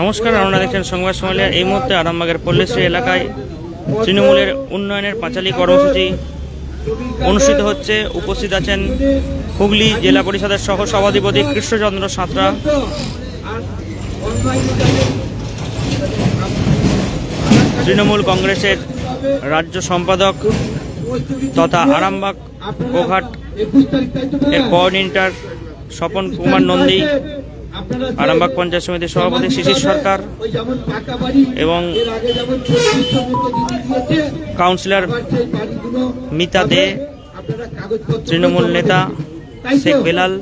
নমস্কার আপনারা দেখছেন সংবাদ সমালিয়া এই মুহূর্তে আরামবাগের পল্লীশ্রী এলাকায় তৃণমূলের উন্নয়নের পাঁচালী কর্মসূচি অনুষ্ঠিত হচ্ছে। উপস্থিত আছেন হুগলি জেলা পরিষদের সহ সভাধিপতি কৃষ্ণচন্দ্র সাঁতরা। তৃণমূল কংগ্রেসের রাজ্য সম্পাদক তথা আরামবাগ গোঘাট তো এর? কোঅর্ডিনেটর স্বপন কুমার নন্দী আরামবাগ পঞ্চায়েত সমিতির সভাপতি শিশির সরকার এবং কাউন্সিলর মিতা দে, তৃণমূল নেতা শেখ বেলাল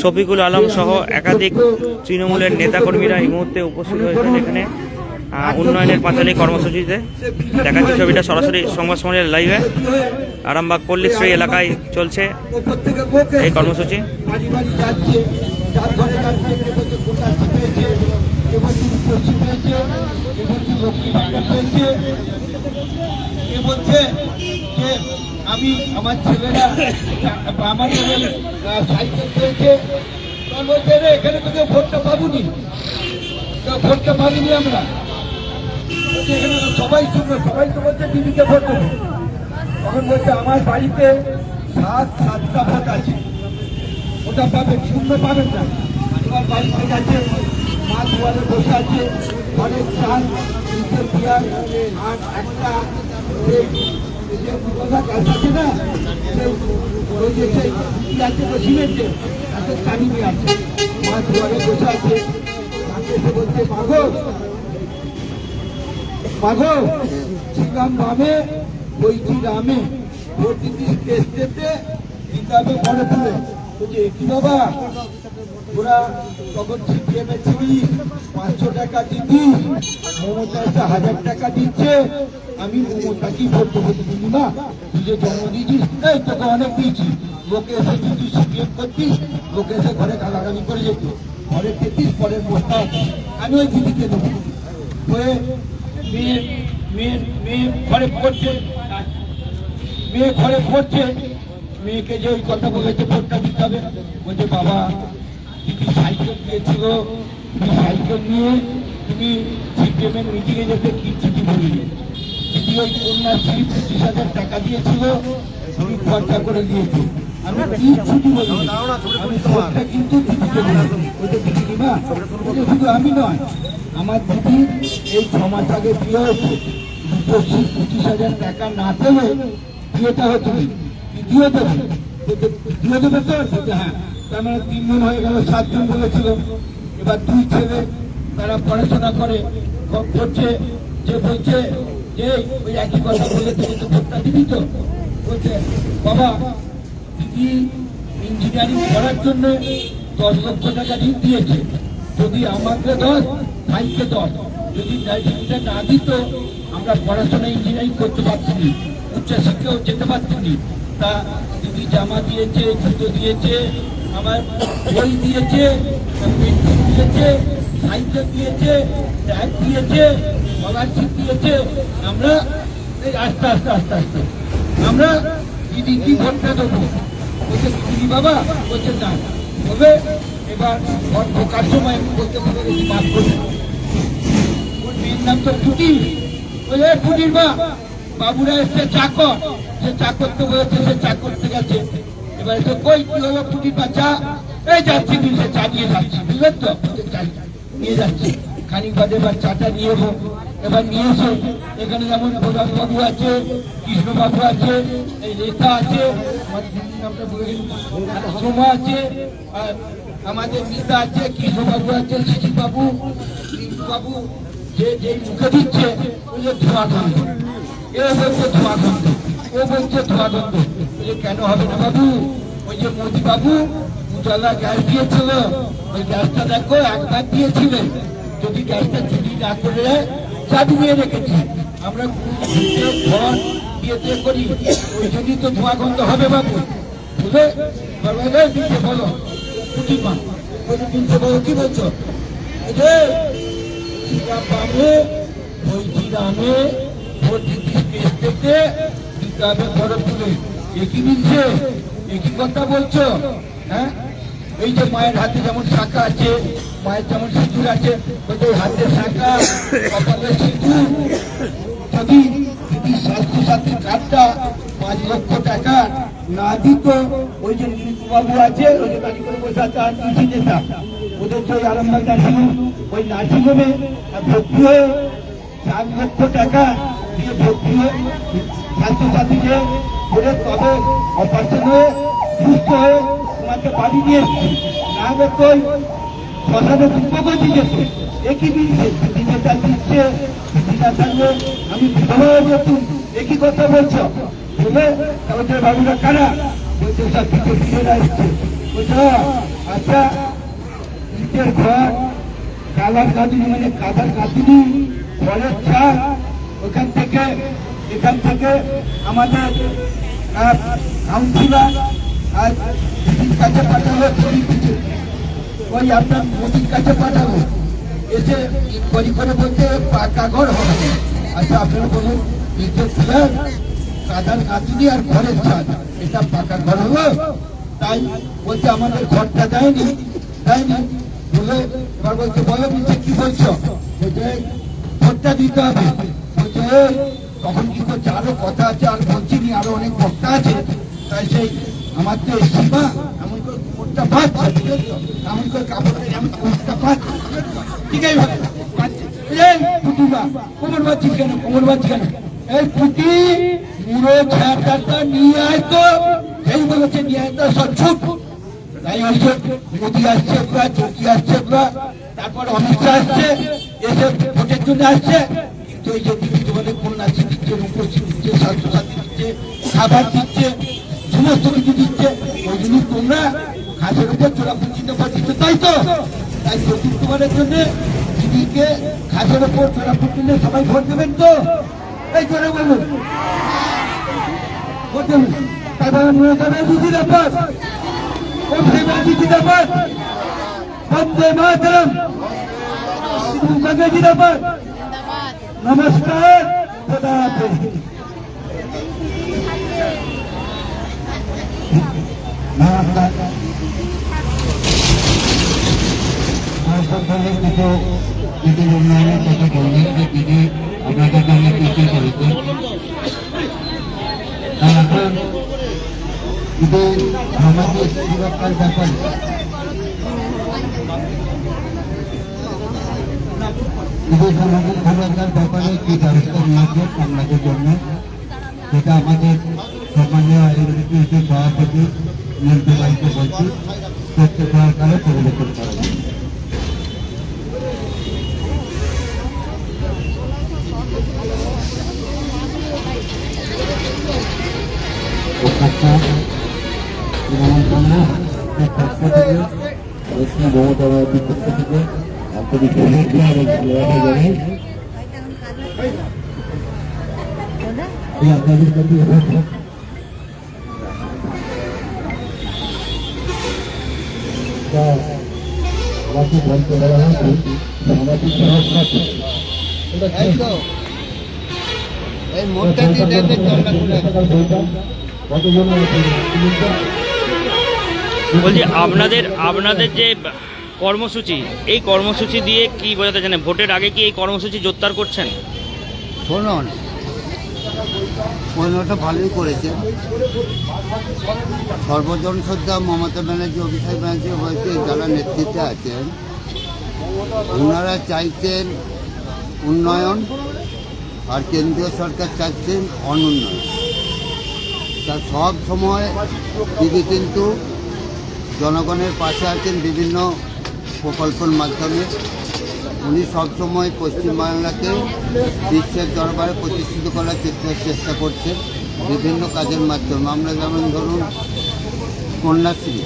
শফিকুল আলম সহ একাধিক তৃণমূলের নেতাকর্মীরা এই মুহূর্তে উপস্থিত হয়েছেন এখানে। উন্নয়নের পাঁচালী কর্মসূচিতে দেখাচ্ছে ছবিটা সরাসরি সংবাদ সমাজের লাইভে আরামবাগ পল্লীশ্রী এলাকায় চলছে এই কর্মসূচি। আমি আমার ছেলেরা, আমার সাইকেল পেয়েছে। এখানে তো কেউ ভোটটা পাবুনি ভোটটা পাবিনি আমরা। বলছে, এখানে সবাই শুনবে সবাই তো বলছে দিদিকে ভোট দেবো। তখন বলছে আমার বাড়িতে সাত সাতটা ভোট আছে। ওটা পাবেন শূন্য পাবেন না। তোমার বাড়িতে গেছে মা দুয়ারে বসে আছে অনেক চাল পিয়ার আর একটা আছে না ওই যে সেই আছে তো সিমেন্টে আছে মা দুয়ারে বসে আছে তাকে এসে বলছে মাগো মাগো বইছি রামে ভোট দিতিস কেস্টেতে কিতাবে পড়ে তুলে। বলছে কি ওরা তখন পাঁচশো টাকা হাজার টাকা দিচ্ছে, আমি না তুই যে জন্ম দিয়েছিস, এই তোকে অনেক দিয়েছি। লোকে এসে তুই সিপিএম করতিস, লোকে এসে ঘরে গালাগালি করে যেত। ঘরে খেতিস পরে বসতা আমি ওই দিদিকে দেবো। মেয়ে মেয়ে মেয়ে ঘরে পড়ছে। মেয়ে ঘরে পড়ছে। মেয়েকে যে ওই কথা বলেছে ভোটটা দিতে হবে। বলছে, বাবা দিদি সাইকেল দিয়েছিল তুমি সাইকেল নিয়ে তুমি সিপিএমের মিটিংয়ে যেতে কি চিঠি বললে? দিদি ওই কন্যাশ্রী পঁচিশ টাকা দিয়েছিল তুমি খরচা করে দিয়েছ। আমি শুধু নয় আমার দিদি এই ছ মাস আগে বিয়ে হয়েছে। পঁচিশ পঁচিশ হাজার টাকা না দেবে বিয়েটা হতো। দিয়ে দেবে। দিয়ে দেবে তো? হ্যাঁ। তার মানে তিনজন হয়ে গেল সাতজন বলেছিল। এবার দুই ছেলে তারা পড়াশোনা করে। করছে যে বলছে যে ওই একই কথা বলে তুমি তো ভোটটা দিবি তো? বলছে বাবা দিদি ইঞ্জিনিয়ারিং করার জন্য দশ লক্ষ টাকা ঋণ দিয়েছে? যদি আমাকে দশ, ভাইকে দশ। যদি ঋণটা না দিত, আমরা পড়াশোনা ইঞ্জিনিয়ারিং করতে পারতাম না। উচ্চশিক্ষাও যেতে পারতাম না। তা দিদি জামা দিয়েছে, জুতো দিয়েছে, আমার বই দিয়েছে পেন্সিল দিয়েছে, সাইকেল দিয়েছে, ব্যাগ দিয়েছে, স্কলারশিপ দিয়েছে। আমরা আস্তে আস্তে আস্তে আস্তে। আমরা দিদি কি ভোটটা দেবো? বলছে দিদি বাবা বলছে না তবে এবার বলতে। ওর মেয়ের নাম তো এ টুটির মা বাবুরা এসছে চাকর। সে চাকর তো বলেছে সে চা করতে গেছে। এবার তো কই, কি হলো টুটির বাচ্চা এই যাচ্ছি তুই সে চা নিয়ে যাচ্ছি, বুঝলেন তো? নিয়ে যাচ্ছি। খানিক বাদে এবার চাটা নিয়ে এবার নিয়ে এসে এখানে যেমন প্রধান বাবু আছে কৃষ্ণ বাবু আছে, এই রেখা আছে। সোমা আছে, আর আমাদের মিতা আছে কৃষ্ণ বাবু আছে বাবু বাবু যে যে মুখে দিচ্ছে, ওই যে ধোঁয়া গন্ধ এ বলছে ধোঁয়া গন্ধ ও বলছে ধোঁয়া বলছে কেন হবে না বাবু? ওই যে মোদি বাবু উজালা গ্যাস দিয়েছিল। ওই গ্যাসটা দেখো একবার দিয়েছিলেন। যদি গ্যাসটা চুরি না করে চাবি নিয়ে রেখেছি। আমরা ঘর বিয়েতে করি ওই জন্যই তো ধোঁয়া গন্ধ হবে বাবু। বুঝলে দিচ্ছে বলো দিচ্ছে বলো কি বলছো? একই কথা বলছো? হ্যাঁ? এই যে মায়ের হাতে যেমন শাখা আছে, মায়ের যেমন সিঁদুর আছে যে হাতে শাখা, কপালে সিঁদুর। যদি যদি স্বাস্থ্য সাথী কার্ডটা পাঁচ লক্ষ টাকা না দিত, ওই যে বাবু আছে, ওই যে গাড়ি করে বসে আছে, আর কিছু নেতা? ওদের যে আরামবাগ নার্সিং ওই নার্সিং হোমে ভর্তি হয়ে চার লক্ষ টাকা দিয়ে ভর্তি হয়ে স্বাস্থ্য সাথীকে করে তবে অপারেশন হয়ে সুস্থ হয়ে তোমাকে বাড়ি নিয়ে না ওই শ্মশানে দুর্গতি যেত। একই দিচ্ছে? দিনেটা দিচ্ছে, দিনা থাকলে আমি বিধবা হয়ে যেতুম। একই কথা বলছো? বলে আমাদের বাবুরা কারা? বলছে সব কিছু ফিরে আসছে। বলছো আচ্ছা ইটের ঘর, কালার কাঁদুনি মানে কাদার কাঁদুনি ফলের ছাদ, ওখান থেকে, এখান থেকে আমাদের কাউন্সিলার আর কাছে পাঠালো পুরী ওই আপনার মোদির কাছে পাঠাবো। এসে ইনকোয়ারি করে বলতে পাকা ঘর হবে। আচ্ছা আপনারা বলুন কাদার কাঁদুনি আর ঘরের ছাদ, এটা পাকা ঘর হলো? তাই বলছে, আমাদের ঘরটা দেয়নি। দেয়নি বলে এবার বলছে, বলো বলছে, কি বলছো? বলছে, ভোটটা দিতে হবে। বলছে তখন কি করছে আরও কথা আছে, আর বলছি নি, আরও অনেক বক্তা আছে? তাই সেই আমার তো সীমা এমন করে ভোটটা পাচ্ছে এমন করে কাপড় এমন ভোটটা পাচ্ছে ঠিক আছে। এই পুতুলা কোমর বাচ্চি কেন কোমর বাচ্চি কেন এই পুটি মুড়ো ছাড়টা নিয়ে আয় তো। এই বলেছে নিয়ে আয় তো, সব ছুট আসছে ওরা যোগী আসছে ওরা তারপর অমিত আসছে, এসে ভোটের জন্য আসছে। কিন্তু এই যে দিদি তোমাদের কন্যাশ্রী দিচ্ছে রূপশ্রী দিচ্ছে, স্বাস্থ্যসাথী দিচ্ছে, খাবার দিচ্ছে সমস্ত কিছু দিচ্ছে ওই জন্য তোমরা ঘাসের উপর পাঠিয়েছো তাই তো? তাই চতুর্থবারের জন্য দিদিকে ঘাসের উপর চোরা পুঁজিতে সবাই ভোট দেবেন তো? এই করে বলুন। ভোট দেবেন। তারপর ব্যাপার বন্দে মাতরম। নমস্কার। খোদা হাফেজ নমস্কার কিছু কিছু উন্নয়নের কথা বললেন যে তিনি আপনাদের জন্য কি কি করেছেন এখন কিন্তু আমাদের সুরক্ষার ব্যাপারে কিন্তু সামাজিক সুরক্ষার ব্যাপারে কি ব্যবস্থা সভাপতি বাড়িতে বলছি তথ্য করা হবে। উপস্থিত নিমন্ত্রণ পক্ষ থেকে আন্তরিক জানাই এই আপনাদের প্রতি বলছি, আপনাদের আপনাদের যে কর্মসূচি, এই কর্মসূচি দিয়ে কি বোঝাতে চান ভোটের আগে কি এই কর্মসূচি জোরদার করছেন? শুনুন পনেরোটা ভালোই করেছে। সর্বজন শ্রদ্ধা মমতা ব্যানার্জি, অভিষেক ব্যানার্জি হয়তো যারা নেতৃত্বে আছেন, ওনারা চাইছেন উন্নয়ন আর কেন্দ্রীয় সরকার চাচ্ছেন অনুন্নয়ন। তা সব সময় দিদি কিন্তু জনগণের পাশে আছেন বিভিন্ন প্রকল্পের মাধ্যমে। উনি সবসময় পশ্চিমবাংলাকে বিশ্বের দরবারে প্রতিষ্ঠিত করার চেষ্টা চেষ্টা করছেন বিভিন্ন কাজের মাধ্যমে। আমরা যেমন ধরুন কন্যাশ্রী,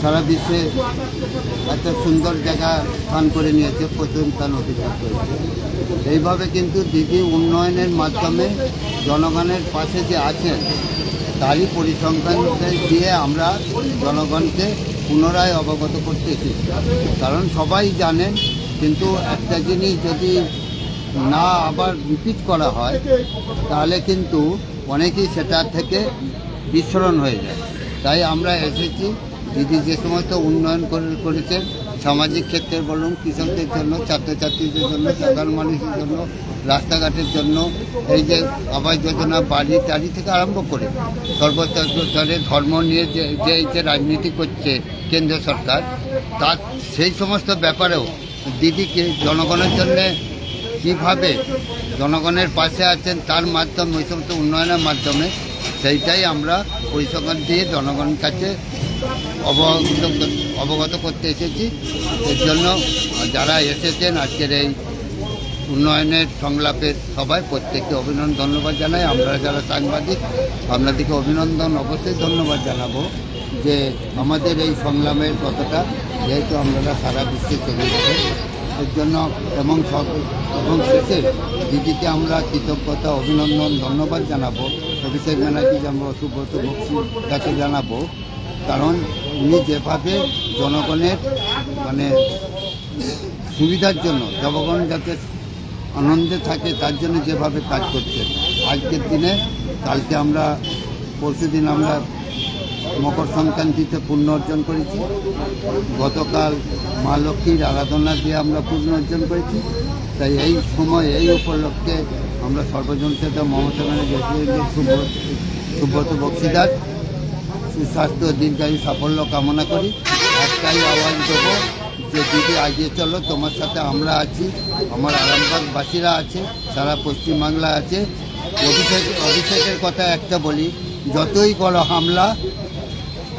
সারা বিশ্বে একটা সুন্দর জায়গা স্থান করে নিয়েছে, প্রথম স্থান অধিকার করেছে। এইভাবে কিন্তু দিদি উন্নয়নের মাধ্যমে জনগণের পাশে যে আছেন, তারই পরিসংখ্যান দিয়ে আমরা জনগণকে পুনরায় অবগত করতে এসেছি। কারণ সবাই জানেন কিন্তু একটা জিনিস যদি না আবার রিপিট করা হয়, তাহলে কিন্তু অনেকেই সেটা থেকে বিস্মরণ হয়ে যায়। তাই আমরা এসেছি, দিদি যে সমস্ত উন্নয়ন করে করেছেন, সামাজিক ক্ষেত্রে বলুন, কৃষকদের জন্য, ছাত্রছাত্রীদের জন্য, সাধারণ মানুষের জন্য, রাস্তাঘাটের জন্য, এই যে আবাস যোজনা বাড়ি টাড়ি থেকে আরম্ভ করে সর্বস্তরে ধর্ম নিয়ে যে যে রাজনীতি করছে কেন্দ্র সরকার, তার সেই সমস্ত ব্যাপারেও দিদিকে জনগণের জন্যে কীভাবে জনগণের পাশে আছেন তার মাধ্যমে, ওই সমস্ত উন্নয়নের মাধ্যমে, সেইটাই আমরা পরিসংখ্যান দিয়ে জনগণের কাছে অবগত অবগত করতে এসেছি। এর জন্য যারা এসেছেন আজকের এই উন্নয়নের সংলাপের সবাই প্রত্যেককে অভিনন্দন, ধন্যবাদ জানাই। আমরা যারা সাংবাদিক, আপনাদেরকে অভিনন্দন, অবশ্যই ধন্যবাদ জানাব যে আমাদের এই সংগ্রামের কতটা যেহেতু আমরা সারা বিশ্বে চলে যাবেন এর জন্য এবং সব এবং শেষে দিদিকে আমরা কৃতজ্ঞতা, অভিনন্দন, ধন্যবাদ জানাব। অভিষেক ব্যানার্জি আমরা সুব্রত বক্সির তাকে জানাব। কারণ উনি যেভাবে জনগণের মানে সুবিধার জন্য, জনগণ যাতে আনন্দে থাকে, তার জন্য যেভাবে কাজ করছেন। আজকের দিনে, কালকে আমরা, পরশুদিন আমরা মকর সংক্রান্তিতে পুণ্য অর্জন করেছি। গতকাল মা লক্ষ্মীর আরাধনা দিয়ে আমরা পুণ্য অর্জন করেছি। তাই এই সময়, এই উপলক্ষে আমরা সর্বজন সেটা মমতা ব্যানার্জি সুব্রত বক্সিদার, সুস্বাস্থ্য দীর্ঘায়ু সাফল্য কামনা করি। একটাই আওয়াজ দেবো যে দিদি এগিয়ে চলো, তোমার সাথে আমরা আছি, আমার আরামবাগবাসীরা আছে, সারা পশ্চিমবাংলা আছে। অভিষেক, অভিষেকের কথা একটা বলি, যতই করো হামলা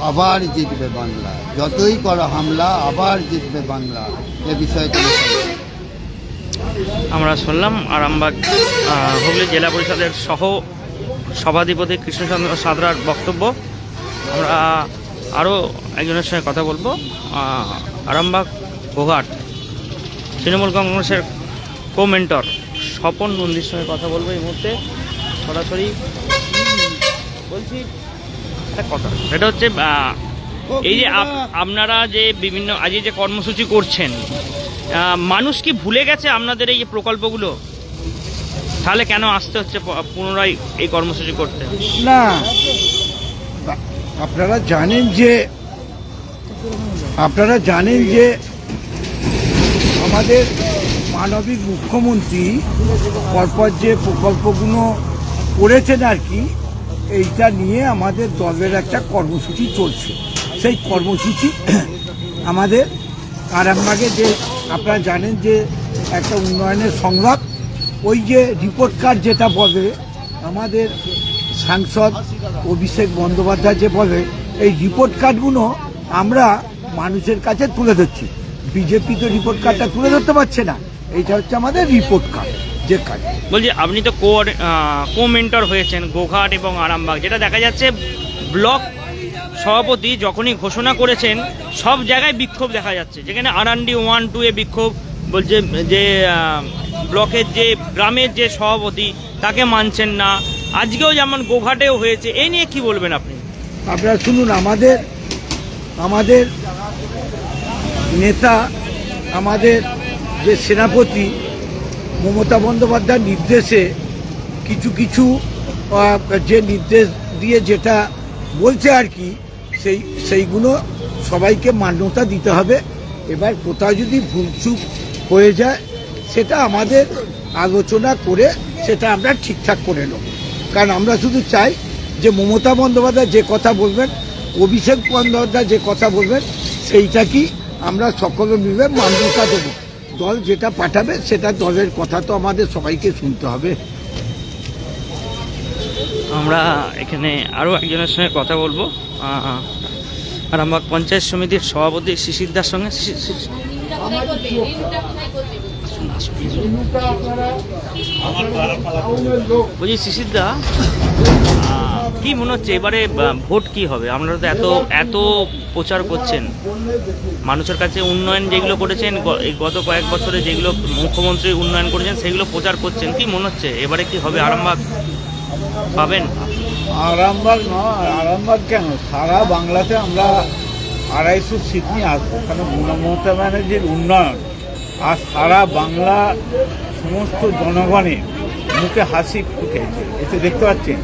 আবার জিতবে বাংলা। যতই করো হামলা, আবার জিতবে বাংলা। এ বিষয়ে আমরা শুনলাম আরামবাগ হুগলি জেলা পরিষদের সহ সভাধিপতি কৃষ্ণচন্দ্র সাঁতরার বক্তব্য। আমরা আরও একজনের সঙ্গে কথা বলব আরামবাগ গোঘাট। তৃণমূল কংগ্রেসের কো মেন্টর স্বপন নন্দীর সঙ্গে কথা বলব এই মুহূর্তে। সরাসরি বলছি কথা সেটা হচ্ছে এই যে আপনারা যে বিভিন্ন আজকে যে কর্মসূচি করছেন মানুষ কি ভুলে গেছে আপনাদের এই যে প্রকল্পগুলো? তাহলে কেন আসতে হচ্ছে পুনরায় এই কর্মসূচি করতে? না। আপনারা জানেন যে আপনারা জানেন যে আমাদের মানবিক মুখ্যমন্ত্রী পরপর যে প্রকল্পগুলো করেছেন আর কি এইটা নিয়ে আমাদের দলের একটা কর্মসূচি চলছে। সেই কর্মসূচি আমাদের আরামবাগে যে আপনারা জানেন যে একটা উন্নয়নের সংলাপ, ওই যে রিপোর্ট কার্ড যেটা বলে, আমাদের সাংসদ অভিষেক বন্দ্যোপাধ্যায় যে বলে, এই রিপোর্ট কার্ডগুলো আমরা মানুষের কাছে তুলে ধরছি। বিজেপি তো রিপোর্ট কার্ডটা তুলে ধরতে পারছে না। এইটা হচ্ছে আমাদের রিপোর্ট কার্ড যে কার্ড বলছি আপনি তো কো কো মেন্টর হয়েছেন গোঘাট এবং আরামবাগ যেটা দেখা যাচ্ছে ব্লক সভাপতি যখনই ঘোষণা করেছেন সব জায়গায় বিক্ষোভ দেখা যাচ্ছে। যেখানে আরান্ডি ওয়ান টু এ বিক্ষোভ বলছে যে ব্লকের যে গ্রামের যে সভাপতি তাকে মানছেন না। আজকেও যেমন গোঘাটেও হয়েছে এই নিয়ে কি বলবেন আপনি? আপনারা শুনুন আমাদের আমাদের নেতা আমাদের যে সেনাপতি মমতা বন্দ্যোপাধ্যায়ের নির্দেশে কিছু কিছু যে নির্দেশ দিয়ে যেটা বলছে আর কি, সেই, সেইগুলো সবাইকে মান্যতা দিতে হবে। এবার কোথাও যদি ভুলচুক হয়ে যায়, সেটা আমাদের আলোচনা করে সেটা আমরা ঠিকঠাক করে নেব। কারণ আমরা শুধু চাই যে মমতা বন্দ্যোপাধ্যায় যে কথা বলবেন, অভিষেক বন্দ্যোপাধ্যায় যে কথা বলবেন, সেইটা কি আমরা সকলে মিলে মান্যতা দেবো। দল যেটা পাঠাবে সেটা দলের কথা তো আমাদের সবাইকে শুনতে হবে। আমরা এখানে আরও একজনের সঙ্গে কথা বলব। আর আরামবাগ পঞ্চায়েত সমিতির সভাপতি শিশির শিশিরদার সঙ্গে। বলছি শিশিরদা কি মনে হচ্ছে, এবারে ভোট কি হবে? আপনারা তো এত এত প্রচার করছেন। মানুষের কাছে উন্নয়ন যেগুলো করেছেন গত কয়েক বছরে যেগুলো মুখ্যমন্ত্রী উন্নয়ন করেছেন, সেগুলো প্রচার করছেন। কি মনে হচ্ছে, এবারে কি হবে? আরামবাগ পাবেন? আরামবাগ নয়, আরামবাগ কেন? সারা বাংলাতে আমরা আড়াইশো সিট নিয়ে আসব। কারণ মমতা ব্যানার্জির উন্নয়ন। আর সারা বাংলা সমস্ত জনগণের মুখে হাসি ফুটেছে এতে দেখতে পাচ্ছেন,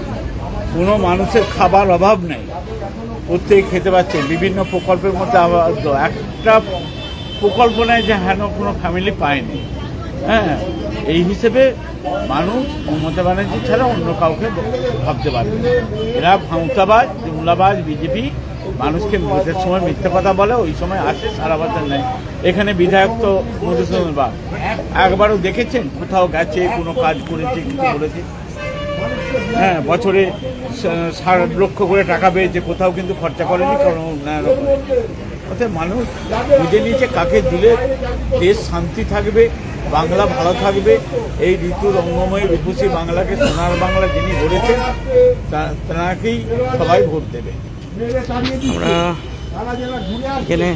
কোনো মানুষের খাবার অভাব নেই। প্রত্যেকে খেতে পাচ্ছে। বিভিন্ন প্রকল্পের মধ্যে একটা প্রকল্প নেই যে হেন কোনো ফ্যামিলি পায়নি। হ্যাঁ এই হিসেবে মানুষ মমতা ব্যানার্জি ছাড়া অন্য কাউকে ভাবতে পারবে। এরা ভাঁওতাবাজ জুমলাবাজ বিজেপি, মানুষকে ভোটের সময় মিথ্যে কথা বলে, ওই সময় আসে, সারা বছর নেই এখানে বিধায়ক তো মধুসূদন বাগ। একবারও দেখেছেন? কোথাও গেছে, কোনো কাজ করেছে, কিছু করেছে হ্যাঁ বছরে ষাট লক্ষ করে টাকা পেয়েছে, কোথাও কিন্তু খরচা করেনি, কোনো উন্নয়ন অর্থাৎ মানুষ বুঝে নিয়েছে কাকে দিলে দেশ শান্তি থাকবে, বাংলা ভালো থাকবে। এই ঋতু রঙ্গময় রূপসী বাংলাকে সোনার বাংলা যিনি গড়েছেন তাঁকেই সবাই ভোট দেবে। আমরা এখানে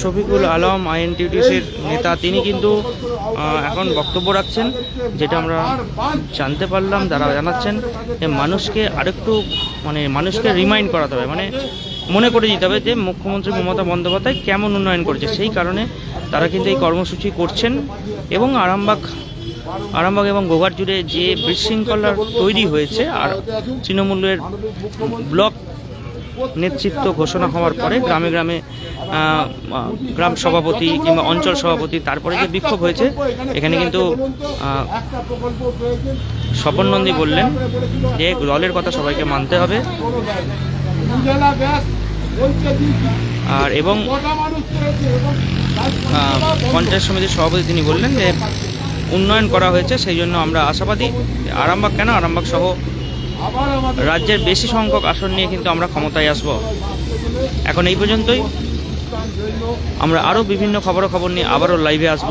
শফিকুল আলম, আইএনটিউটিসির নেতা, তিনি কিন্তু এখন বক্তব্য রাখছেন, যেটা আমরা জানতে পারলাম যারা জানাচ্ছেন মানুষকে আরেকটু মানে মানুষকে রিমাইন্ড করাতে হবে মানে মনে করে দিতে হবে যে মুখ্যমন্ত্রী মমতা বন্দ্যোপাধ্যায় কেমন উন্নয়ন করেছে। সেই কারণে তারা কিন্তু এই কর্মসূচি করছেন এবং আরামবাগ আরামবাগ এবং গোঘাট জুড়ে যে বিশৃঙ্খলা তৈরি হয়েছে, আর তৃণমূলের ব্লক নেতৃত্ব ঘোষণা হওয়ার পরে গ্রামে গ্রামে গ্রাম সভাপতি কিংবা অঞ্চল সভাপতি তারপরে যে বিক্ষোভ হয়েছে, এখানে কিন্তু স্বপন নন্দী বললেন যে দলের কথা সবাইকে মানতে হবে। আর এবং পঞ্চায়েত সমিতির সভাপতি তিনি বললেন যে উন্নয়ন করা হয়েছে, সেই জন্য আমরা আশাবাদী। আরামবাগ কেন? আরামবাগ সহ রাজ্যের বেশি সংখ্যক আসন নিয়ে কিন্তু আমরা ক্ষমতায় আসব। এখন এই পর্যন্তই। আমরা আরও বিভিন্ন খবর খবর নিয়ে আবারও লাইভে আসব।